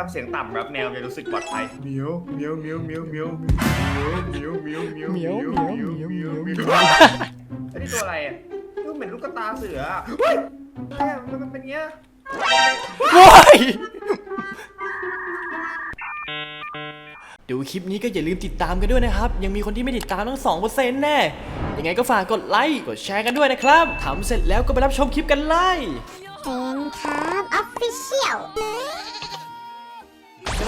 ทำเสียงต่ำแบบแมวจะรู้สึกปลอดภัยเหมียวเหมียวเหมียวเหมียวเหมียวเหมียวเหมียวเหมียวเหมียวเหมียวเหมียวเหมียวเหมียวไอ้นี่ตัวอะไรอะดูเหมือนลูกกระตาเสืออะเฮ้ยอะไรอะมันมันเป็นเงี้ยโว้ยดูคลิปนี้ก็อย่าลืมติดตามกันด้วยนะครับ ยังมีคนที่ไม่ติดตามตั้ง2%แน่ยังไงก็ฝากกดไลค์กดแชร์กันด้วยนะครับทำเสร็จแล้วก็ไปรับชมคลิปกันเลยเป็นครับออฟฟิเชียลก็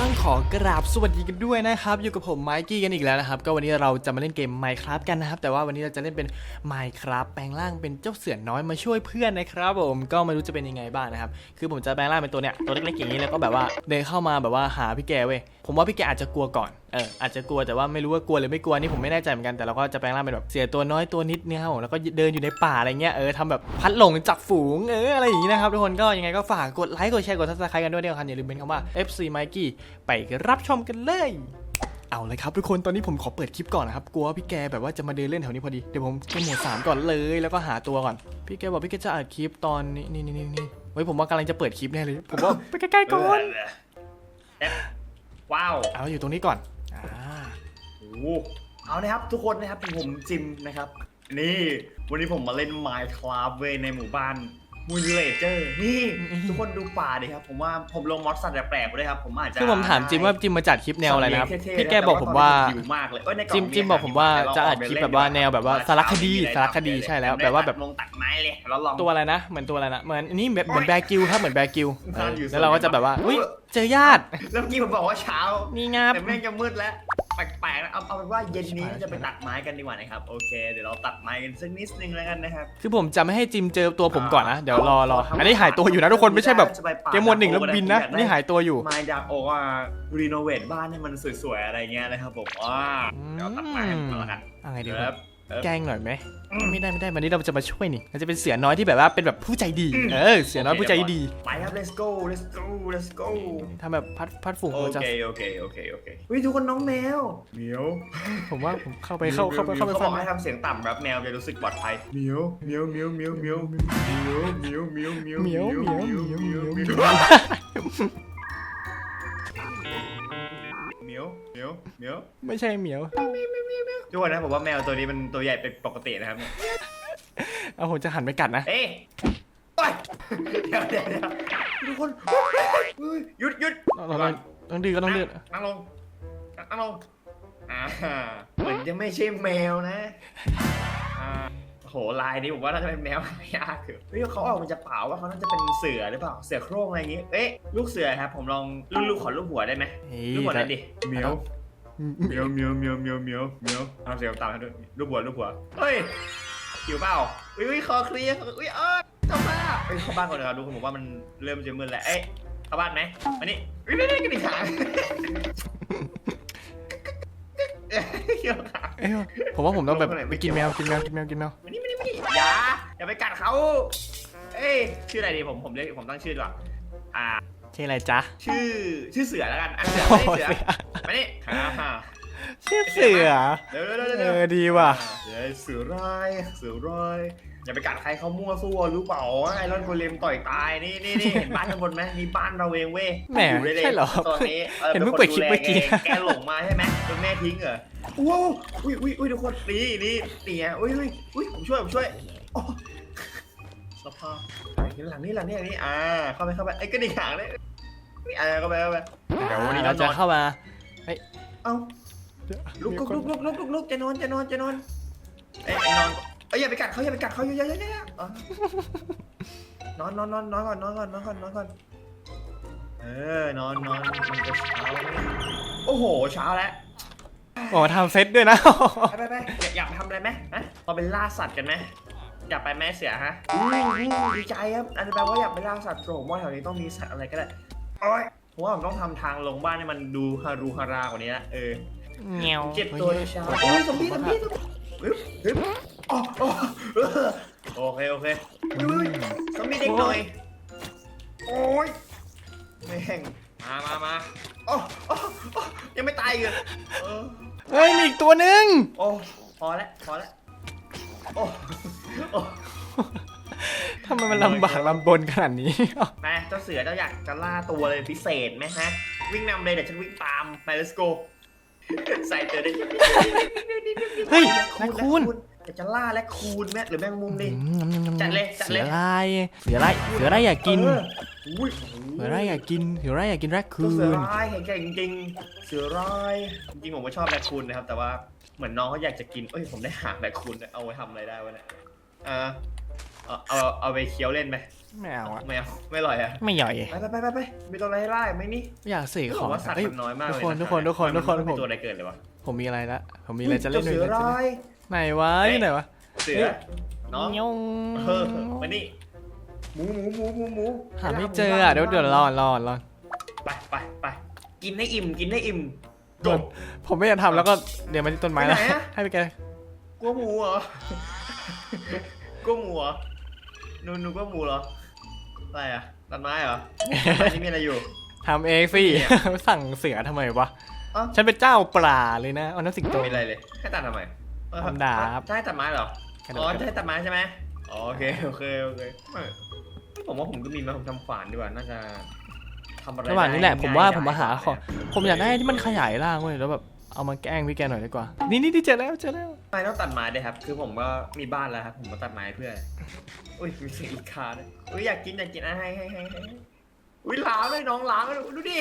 ต้องขอกราบสวัสดีกันด้วยนะครับ อยู่กับผมไมกี้กันอีกแล้วนะครับ ก็วันนี้เราจะมาเล่นเกม Minecraft กันนะครับ แต่ว่าวันนี้เราจะเล่นเป็น Minecraft แปลงร่างเป็นเจ้าเสือน้อยมาช่วยเพื่อนนะครับผมก็ไม่รู้จะเป็นยังไงบ้างนะครับ คือผมจะแปลงร่างเป็นตัวเนี้ยตัวเล็กๆอย่างนี้แล้วก็แบบว่าเดินเข้ามาแบบว่าหาพี่แกเว้ยผมว่าพี่แกอาจจะกลัวก่อนเอออาจจะกลัวแต่ว่าไม่รู้ว่ากลัวหรือไม่กลัวนี่ผมไม่แน่ใจเหมือนกันแต่เราก็จะแปลงร่างเป็นแบบเสือตัวน้อยตัวนิดเนี่ยแล้วก็เดินอยู่ในป่าอะไรเงี้ยเออทำแบบพัดหลงจากฝูงเอออะไรอย่างนี้นะครับทุกคนก็ยังไงก็ฝากกดไลค์กดแชร์กดซับสไครต์กันด้วยเดียวกันอย่าลืมเป็นคำว่า FC Mikey ไปรับชมกันเลย เอาเลยครับทุกคนตอนนี้ผมขอเปิดคลิปก่อนนะครับกลัวว่าพี่แกแบบว่าจะมาเดินเล่นแถวนี้พอดีเดี๋ยวผมไปหมวดสามก่อนเลยแล้วก็หาตัวก่อนพี่แกบอกพี่แกจะอัดคลิปตอนนี้นี่นี่นี่นี่เฮ้ยผมว่ากำลังจะเปิดคลิปแน่เลย ผมว่าไปใกล้ๆก่อนเอ๊ะว้าวเอาอยู่ตรงนี้ก่อนอ่าโอ้โหเอานะครับทุกคนนะครับผมจิมนะครับ นี่วันนี้ผมมาเล่น Minecraft เว้ยในหมู่บ้าน มูลเลเจอร์นี่ทุกคนดูป่าดิครับผมว่าผมลงมอสสัตว์แปลกๆไปด้วยครับผมอาจจะคือผมถามจิมว่าจิมมาจัดคลิปแนวอะไรนะครับเท่ๆพี่แกบอกผมว่าแต่ตอนนี้ผมหิวมากเลยเอ้ยในกล่องจิมจิมบอกผมว่าจะอัดคลิปแบบว่าแนวแบบว่าสารคดีสารคดีใช่แล้วแบบว่าแบบลงตัดไม้เลยแล้วลองตัวอะไรนะเหมือนตัวอะไรนะเหมือนอันนี้แบบเหมือนแบกิวครับเหมือนแบกิวทานอยู่แล้วเราก็จะแบบว่าอุ้ย เจอญาติแล้วเมื่อกี้ผมบอกว่าเช้า นี่งับแต่แม่งจะมืดแล้วแปลกๆนะเอาเอาเป็นว่าเย็นนี้จะไปตัดไม้กันดีกว่านะครับโอเคเดี๋ยวเราตัดไม้กันสักนิดนึงแล้วกันนะครับคือผมจะไม่ให้จิมเจอตัวผมก่อนนะเดี๋ยวรอรออันนี้หายตัวอยู่นะทุกคนไม่ใช่แบบเกมหมวดหนึ่งแล้วบินนะอันนี่หายตัวอยู่ไม้ดักโอว่ารีโนเวทบ้านให้มันสวยๆอะไรเงี้ยนะครับผมอ่าเดี๋ยวตัดไม้กันก่อนแล้วกันอะไรดีเดี๋ยวคครัรับบ แกล้งหน่อยไหมไม่ได้ไม่ได้วันนี้เราจะมาช่วยนี่เราจะเป็นเสือน้อยที่แบบว่าเป็นแบบผู้ใจดี เออ เสือน้อยผู้ใจดี ไปครับ let's go let's go let's go ทำแบบพัดพัดฝูงโอเราจะเคโอเคโอเคโอเควิทุกคนน้องแมวเหมียวผมว่าผมเข้าไปเข้าเข้าไปเข้าไปเขาบฟัองกให้ทำเสียงต่ำแบบแมวจะรู้สึกปลอดภัยเหมียวเหมียวเหมียวเหมียวเหมียวเหมียวเหมียวเหมียวเหมียวเหมียวเหมียวเหมียวเหมียว ยวเหมียวเหมียวเหมียวไม่ใช่เหมียว ทุกคนนะผมว่าแมวตัวนี้มันตัวใหญ่เป็นปกตินะครับเอาผมจะหันไปกัดนะ เอ๊ะโอ๊ยเดี๋ยวเดี๋ยวเดี๋ยวทุกคนเฮ้ยหยุดหยุดเราเราต้องดื้อก็ต้องดื้อนั่งลงนั่งลงอ่าเหมือนจะไม่ใช่แมวนะอ่า โหลายนี้ผมว่าน่าจะเป็นแมวยากคือเฮ้ยเขาออกมาจากเปล่าว่าเขาน่าจะเป็นเสือหรือเปล่าเสือโคร่งอะไรอย่างงี้เอ๊ะลูกเสือครับผมลองลูกลูกขอลูกหัวได้ไหมเฮ้ลูกหัวหน่อยยดิเหมียวเหมียวเหมียวเหมียวเหมียวเหมียวเหมียวเอาเสียงตามให้ด้วยลูกหัวลูกหัวเฮ้ยหิวเปล่าอุ้ยอุ้ยคอเคลียร์อุ้ยเออเข้าบ้านเอ้ยเข้าบ้านก่อนนะครับดูผมว่ามันเริ่มจะมึนแล้วเอ๊ะเข้าบ้านไหมมานี่อุ้ยนี่นี่กันอีกขาเกี่ยวขา เอ้ยผมว่าผมต้องแบบลงไปไหนไปกินแมวกินแมวกินแมวกินแมวมานี่มานี่มานี่อย่าอย่าไปกัดเขาเอ้ยชื่ออะไรดีผมผมเรียกผมตั้งชื่อดีกว่าอ่า ชื่ออะไรจ๊ะ ชื่อชื่อเสือแล้วกันอะเสือโอ้ไม่โหเสือมานี่อ่าชื่อเสือเดี๋ยวเดี๋ยวเอเดี๋ยวอดีว่ะเดี๋ยวเสือร้ายเสือร้าย อย่าไปกัดใครเขามั่วซั่วรู้เปล่าว่าไอรอนโกเลมต่อยตายนี่นี่นี่เห็นบ้านข้างบนไหมนี่บ้านเราเองเว้ยแหมอยู่ได้เลยใช่เหรอตอนนี้ออเห็นเพิ่งคเปิดคลิปเมื่อกี้ดูแลแแกหลงมาใช่ไหมจนแม่ทิ้งเหรอว้าวอุ้ยอุ้ยอุ้ยทุกคนนี่นี่นี่ไงอุ้ยอุ้ยอุ้ยผมช่วยผมช่วยโอ้สภาพนี่หลังนี่หลังนี่หลังนี่อ่าเข้าไปเข้าไปไอ้กระดิ่งหางเลยนี่อ่าเข้าไปเข้าไปเดี๋ยววันนี้เราเราจะนอนเข้ามาเอ้าลุกลุกลุกลุกลุกลุกลุกจะนอนจะนอนจะนอนเอ้ยนอน เอ้ยอย่าไปกัดเขาอย่าไปกัดเขาอย่าอย่าอย่าอย่าอ๋อนอนนอนนอนนอนก่อนนอนก่อนนอนก่อนนอนก่อน เออนอนนอนมันจะเช้าโอ้โหเช้าแล้วโอ้ทำเซตด้วยนะ ไปไปไปอยากอยากไปทำอะไรไหมฮะเราไปล่าสัตว์กันไหมอยากไปแม่เสือฮะอุ้ยอุ้ยดีใจครับอันนี้แปลว่าอยากไปล่าสัตว์โปรโมว่าแถวนี้ต้องมีสัตว์อะไรก็ได้โอ้ยผมว่าผมต้องทำทางลงบ้านให้มันดูฮารูฮารากว่านี้ละเออเงี้ยวเจ็บตัวในเช้าโอ้ยสมบี้สมบี้สมบี้ฮึบฮึบ อ๋ออ๋อเออโอเคโอเคอุ้ยอุ้ยสมบี้เด็กหน่อย โอ้ยแม่งมามามาโอ้โอ้โอ้ยังไม่ตายอีกเหรอเออเฮ้ยมีอีกตัวหนึงโอ้พอแล้วพอแล้วโอ้โอ้ทำไมมันลำบากลำบนขนาดนี้แม่เจ้าเสือเจ้าอยากจะล่าตัวเลยพิเศษไหมฮะ วิ่งนำเลยเดี๋ยวฉันวิ่งตามไป let's go ใส่เตือได้ เฮ้ยคูนายณคูณเดี๋ยว จะล่าและคูณแม่หรือแมงมุมดิอืมจัดเลยจัดเลย เสือลายเสือลายเสือลายอยากกินเอออุ้ยเสือลายอยากกินเสือลายอยากกินแรคคูเสือนร้ายแข็งๆจริงๆเสือร้ายจริงๆผมก็ชอบแรคคูนนะครับ แต่ว่าเหมือนน้องเขาอยากจะกินเอ้ยผมได้หางแรคคูนเอาไว้ทำอะไรได้วะเนี่ยอ่าเอาเอาเอาไปเคี้ยวเล่นไหมไม่เอาอะไม่เอาไม่อร่อยอะไม่ย่อยไปไปไปไปไปมีตัวอะไรให้ไล่ไหมนี่อยากเสกเขาขบอองกว่าสัตว์เอ้ยมันน้อยมากเลยทุกคนทุกคนทุกคนทุกคนไม่ผมมีตัวอะไรเกิดเลยวะผมมีอะไรละผมมีอะไรจะเล่นด้วเสืยอนะร้าย ไหนวะอยู่ไหนวะเสือน้องยงเออมานี่หมูหมูหมูหมูหมูหาไม่เจออะเดี๋ยวเดี๋ยวรอรอรอไปไปไปกินให้อิ่มกินให้อิ่มจบผมไม่อยากทำแล้วก็เดี๋ยวมาที่ต้นไม้แล้วไปไหนอะให้ไปแกกลัวหมูเหรอกลัวหมูเหรอหนูหนูกลัวหมูเหรออะไรอะตัดไม้เหรอตัดไม้นี่มีอะไรอยู่ทำเองสิเนี่ยสั่งเสือทำไมวะเอ้าฉันเป็นเจ้าปลาเลยนะเอาน้ำสิงโตไม่มีอะไรเลยให้ตัดทำไม เออทำดาบจะให้ตัดไม้เหรอกระโดอ๋อดจะให้ตัดไม้ใช่ไหมอ๋อโอเคโอเคโอเคไม่ผมว่าผมก็มีมาผมทำฝานดีกว่าน่าจะทำอะไรระหว่างนี้แหละได้ผมว่าง่ยๆผมมาหาได้ของผมอยากได้ที่มันขยายร่างเว้ยแล้วแบบเอามาแกล้งพี่แกหน่อยดีกว่า นี่นี่นี่เจอแล้วเจอแล้วทำไมต้องตัดไม้ด้วยครับ คือผมก็มีบ้านแล้วครับผมมาตัดไม้เพื่ออุ้ยมีเสียงอีกาด้วยอุ้ยอยากกินอยากกินอะให้ให้ให้ให้อุ้ยล้างเลยน้องล้างเลยดูดิ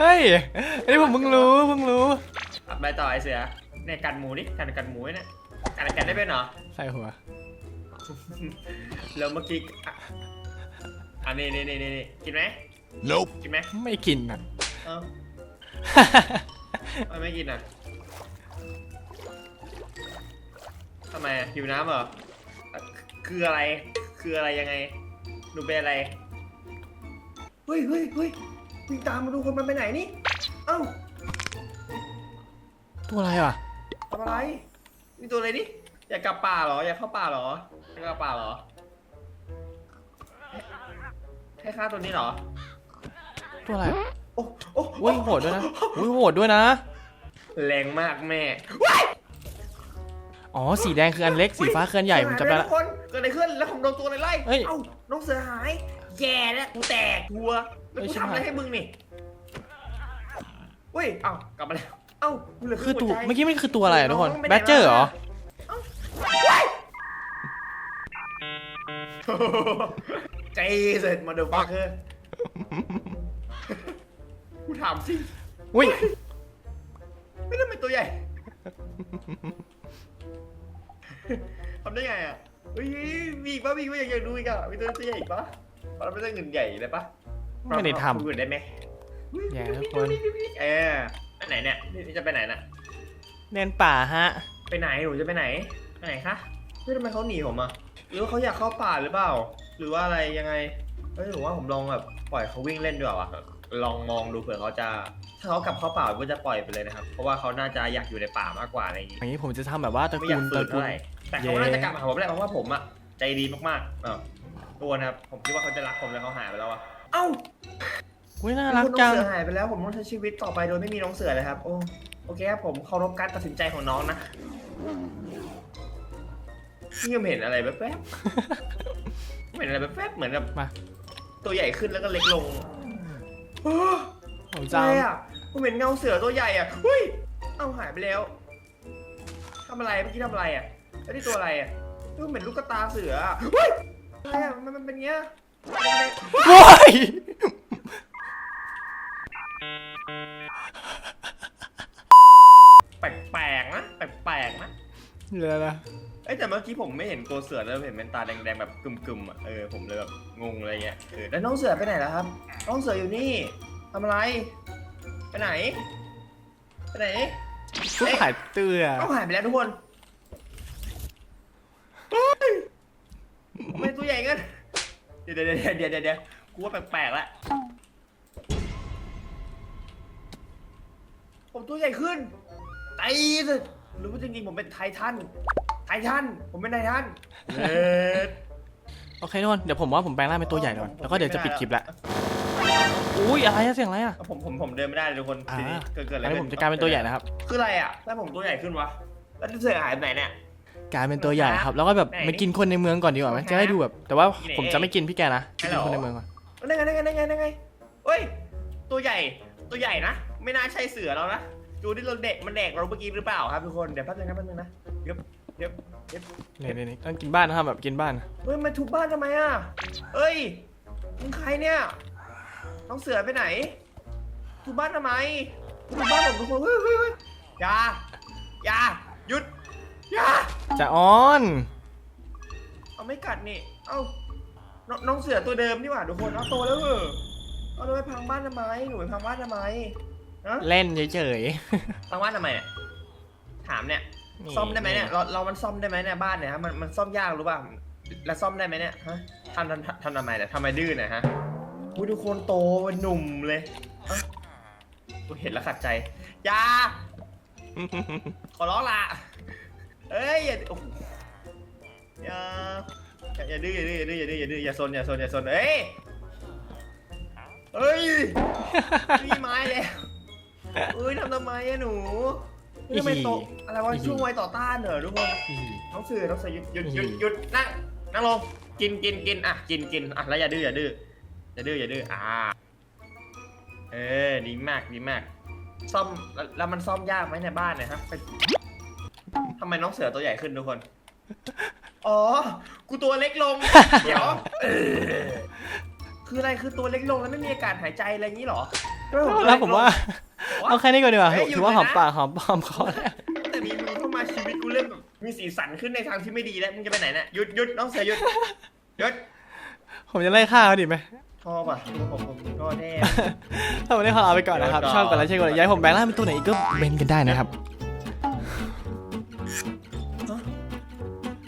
เฮ้ยอันนี้ผมเพิ่งรู้เพิ่งรู้ตัดไปต่อไอเสือ เนี่ยกันหมูดิกันกันหมูไว้เนี่ยกันกันได้เป็นเหรอ ใส่หัว แล้วเมื่อกี้อะอันนี้นี่นี่นี่กินไหม Nope. กินไหมไม่กินอะ เอ้าทำไมไม่กินอะทำไมอะหิวน้ำเหรออะคืออะไร คืออะไรยังไงหนูเป็นอะไร เฮ้ยเฮ้ยเฮ้ยวิ่งตามมาดูคนมันไปไหนนี่ เอ้า ตัวอะไรอะ ทำอะไร นี่ตัวอะไรนี่ อยากกลับป่าเหรอ อยากเข้าป่าเหรอ อยากกลับป่าเหรอ ให้ฆ่าตัวนี้เหรอ ตัวอะไรโอ้โอ้อุ้ยโหดด้วยนะอุ้ยโหดด้วยนะ แรงมากแม่อ๋อ สีแดงคืออันเล็ก สีฟ้าคืออันใหญ่ ผมจำได้เสือหายปละทุกคนเกิดอะไรขึ้น แล้วผมโดนตัวอะไรไล่เฮ้ยเอ้าน้องเสือหาย แย่แล้วกูแตกทัวแล้วเฮ้ยกูชิบทำอะไรหายให้มึงนี่เฮ้ย เอ้ากลับมาแล้ว เอ้ามึงเหลือคืรึ่องตัวหัวใจเมื่อกี้มันคือตัวอะไรอะทุกคนน้องไปไหนแบดเจอร์เหรอใจเสร็จมาเดอะฟักเกอร์กูถามสิอุ้ยไม่ได้เป็นตัวใหญ่ทำได้ไงอะเฮ้ยมีอีกปะมีอีกปะอยากอยากดูอีกอะมีตัวตัวใหญ่อีกปะเราไม่ได้เงินใหญ่เลยปะไม่ได้ทำดูอื่นได้ไหมแย่ทุกคน เออ ไปไหนเนี่ยนี่จะไปไหนน่ะเล่นป่าฮะ ไปไหนหนูจะไปไหนไปไหนคะเฮ้ยทำไมเขาหนีผมอะหรือว่าเขาอยากเข้าป่าหรือเปล่า หรือว่าอะไรยังไงเฮ้ยหนูว่าผมลองแบบปล่อยเขาวิ่งเล่นดีกว่าวะลองมองดูเผื่อเขาจะถ้าเขากลับเข้าป่าผมก็จะปล่อยไปเลยนะครับ เพราะว่าเขาน่าจะอยากอยู่ในป่ามากกว่าอะไรอย่างงี้อย่างนี้ผมจะทำแบบว่าตระไม่อกูยากลฝืตนระกูเท่าล ไหร่แต่เขาน่าจะกลับมาหาผมแหละเพราะว่าผมอะใจดีมากๆอะตัวนะครับผมคิดว่าเขาจะรักผมแล้วเขาหายไปแล้วอะเอ้า อุ้ยน่ารักน้จัองงเสือหายไปแล้วผมต้องใช้ชีวิตต่อไปโดยไม่มีน้องเสือเลยครับ โอ้โอเคครับผมเคารพการตัดสินใจของน้องนะนี่ผมเห็นอะไรแป๊บๆเห็นอะไรแป๊บๆเหมือนแบบมาตัวใหญ่ขึ้นแล้วก็เล็กลงโอ้ผมอะจะไรเอาอะผมเห็นเงาเสือตัวใหญ่อะเฮ้ยเอ้าหายไปแล้วทำอะไรเมื่อกี้ทำอะไรอะแล้วนี่ตัวอะไรอะเฮ้ยเหมือนลูกกระตาเสืออะเฮ้ยอะไรอะมันมันเป็นเงี้ยโอ้ย แปลกๆนะแปลกๆนะเดี๋ยวนะเอ้ยแต่เมื่อกี้ผมไม่เห็นตัวเสือแล้วเห็นเป็นตาแดงๆแบบกึ่มๆอะเออผมเลยแบบงงอะไรเงี้ยเออแล้วน้องเสือไปไหนแล้วครับ น้องเสืออยู่นี่ทำอะไร ไปไหน ไปไหนชุดขายเตื้อเอาหายไปแล้วทุกคนเฮ้ยทำไมตัวใหญ่เงินเดี๋ยวเดี๋ยวเดี๋ยวเดี๋ยวเดี๋ยวกูว่าแปลกๆละผมตัวใหญ่ขึ้น ไอ้สิหรือว่าจริงๆผมเป็นไททัน ไททัน ผมเป็นไททันเออโอเคทุกคนเดี๋ยวผมว่าผมแปลงร่างเป็นตัวใหญ่ก่อนแล้วก็เดี๋ยวจะปิดคลิปละอุ้ยอะไรอะเสียงอะไรอะผมผมผมเดินไม่ได้เลยทุกคนอ่าทีนี้เกิดเกิดอะไรอันนี้ผมจะกลายเป็นตัวใหญ่นะครับ คืออะไรอะแล้วผมตัวใหญ่ขึ้นวะ แล้วเสือหายไปไหนเนี่ย กลายเป็นตัวใหญ่ครับ แล้วก็แบบไหนมากินคนในเมืองก่อนดีกว่าไหมไหนจะได้ดูแบบ แต่ว่าไหนผมจะไม่กินพี่แกนะจะฮัลกินโหลคนในเมืองก่อนนั่นไงนั่นไงนั่นไงนั่นไงเฮ้ย ตัวใหญ่ ตัวใหญ่นะ ไม่น่าใช่เสือแล้วนะ ดูที่เราเด็กมันแดกเราเมื่อกี้หรือเปล่าครับทุกคนเดี๋ยวแป๊บนึงนะแป๊บนึงนะเดี๋ยวเดี๋ยวเดี๋ยวนี่นี่นี่ต้องกินบ้านนะครับแบบกินบ้าน เฮ้ยมาทุบบ้านทำไมอะเอ้ยมึงใครเนี่ยน้องเสือไปไหนทุบบ้านทำไมทุบบ้านผมทุกคนเฮ้ยเฮ้ยเฮ้ยอย่าอย่าหยุดอย่าจะอ้อน เอาไม่กัดนี่เอ้านน้องเสือตัวเดิมนี่หว่าทุกคนเอาโตแล้วเหรอเอาเราไปพังบ้านทำไมหนูไปพังบ้านทำไมฮะ เล่นเฉยพังบ้านทำไมเนี่ยถามเนี่ยๆนี่ซ่อมได้ไหมเนี่ยเราเรามันซ่อมได้ไหมเนี่ยบ้านเนี่ยฮะมันมันซ่อมยากรู้ป่ะแล้วซ่อมได้ไหมเนี่ยฮะทำทำทำทำไมเนี่ยทำไมดื้อเนี่ยฮะอุ้ยทุกคนโตเป็นหนุ่มเลยเอ้ากูเห็นแล้วขัดใจอยาขอร้องละเอ้ยอย่าโอ้โหอย่าอย่าอย่าดื้ออย่าดื้ออย่าดื้ออย่าดื้ออย่าดื้ออย่าซนอย่าซนอย่าซนเอ้ยเอ้ย มีไม้แล้วเอ้ยทำทำไมอะหนูเฮ้ยทำไมโตอะไรวะช่วงวัยต่อต้านเหรอทุกคนน้องเสือน้องเสือหยุดหยุดหยุดหยุดนั่งนั่งลงกินกินกินอะกินกินอะแล้วอย่าดื้ออย่าดื้ออย่าดื้ออย่าดื้ออ่าเออดีมากดีมาก ซ่อมแล้วแล้วมันซ่อมยากไหมในบ้านเนี่ยครับไปทำไมน้องเสือตัวใหญ่ขึ้นทุกคน อ๋อ กูตัวเล็กลง เดี๋ยวเออคืออะไรคือตัวเล็กลงแล้วไม่มีอากาศหายใจอะไรอย่างนี้เหรอทำไตัวแล้วเกผมว่าลง เอาแค่นี้ก่อนดีกว่าเฮ้ยหยุดถือว่าเลยหอมนะ ปากหอมหอมคอแล้วแต่มีมึงเข้ามาชีวิตกูเริ่มแบบมีสีสันขึ้นในทางที่ไม่ดีแล้วมึงจะไปไหนเนี่ยหยุดหยุดน้องเสือหยุดหยุดผมจะไล่ฆ่าเขาดิไหม ชอบอะผมผมผมก็แน่ ถ้าวันนี้ขอลาไปก่อนนะครับ เดี๋ยวก่อนชอบกันแล้วใช่กดไลค์ย้ายผมแบงค์ล่างเป็นตัวไหนอีกก็เบนกันได้นะครับ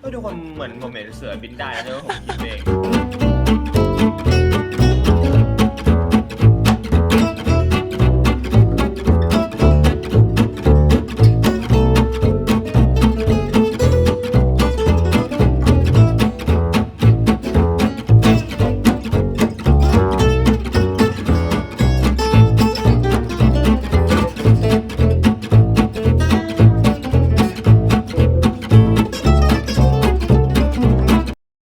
ก็ทุกคนเหมือนผมเห็นเสือบินได้แล้วผมคิดเอง